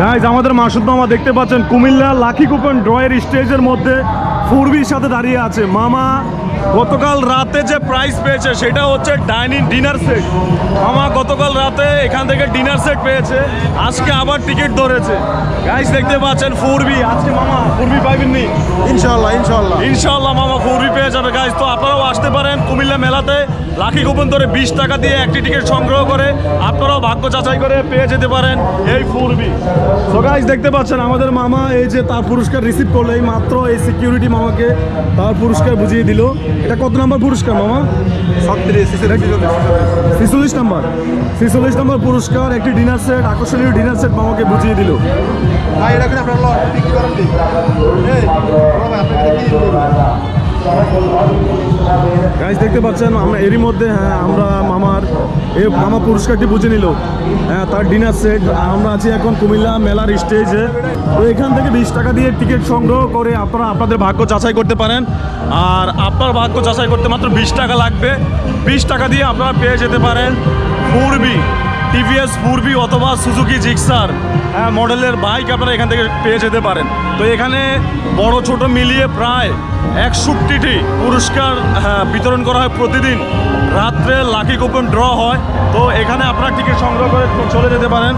Guys আমাদের মাসুদ মামা দেখতে পাচ্ছেন কুমিল্লা লাকি কুপন ড্রয়ের স্টেজের মধ্যে ফুরবির সাথে দাঁড়িয়ে আছে। মামা গতকাল রাতে যে প্রাইস পেয়েছে সেটা হচ্ছে ডাইনিং ডিনার সেট মামা গতকাল রাতে এখান থেকে ডিনার সেট পেয়েছে। আজকে আবার টিকিট ধরেছে। গাইস দেখতে পাচ্ছেন ফুরবি। আজকে মামা ফুরবি পাইবেননি? ইনশাল্লাহ ইনশাল্লাহ ইনশাল্লাহ মামা ফুরবি পেয়ে যাবে। গাইজ তো আপনারাও আসতে পারেন কুমিল্লা মেলাতে। লাকি কুপন ধরে বিশ টাকা দিয়ে একটি টিকিট সংগ্রহ করে আপনারাও ভাগ্য যাচাই করে পেয়ে যেতে পারেন এই ফুরবি। তো গাইস দেখতে পাচ্ছেন আমাদের মামা এই যে তার পুরস্কার রিসিভ করল। এই মাত্র এই সিকিউরিটি মামাকে তার পুরস্কার বুঝিয়ে দিল। এটা কত নাম্বার পুরস্কার মামা? ছত্রিশ ছিচল্লিশ নম্বর। ছিচল্লিশ নম্বর পুরস্কার একটি ডিনার সেট আকর্ষণীয় ডিনার সেট মামাকে বুঝিয়ে দিল। দেখতে পাচ্ছেন আমরা এরই মধ্যে হ্যাঁ আমরা মামার এ মামা পুরস্কারটি বুঝে নিল। হ্যাঁ তার ডিনার সেট আমরা আছি এখন কুমিল্লা মেলার স্টেজে তো এখান থেকে বিশ টাকা দিয়ে টিকিট সংগ্রহ করে আপনারা আপনাদের ভাগ্য যাচাই করতে পারেন। আর আপনার ভাগ্য যাচাই করতে মাত্র বিশ টাকা লাগবে। বিশ টাকা দিয়ে আপনারা পেয়ে যেতে পারেন পূর্বী টিভিএস পূর্বী অথবা সুজুকি জিক্সার হ্যাঁ মডেলের বাইক আপনারা এখান থেকে পেয়ে যেতে পারেন। তো এখানে বড় ছোট মিলিয়ে প্রায় একষট্টিটি পুরস্কার হ্যাঁ, বিতরণ করা হয় প্রতিদিন। রাত্রে লাকি কুপন ড্র হয় তো এখানে আপনারা টিকিট সংগ্রহ করে চলে যেতে পারেন।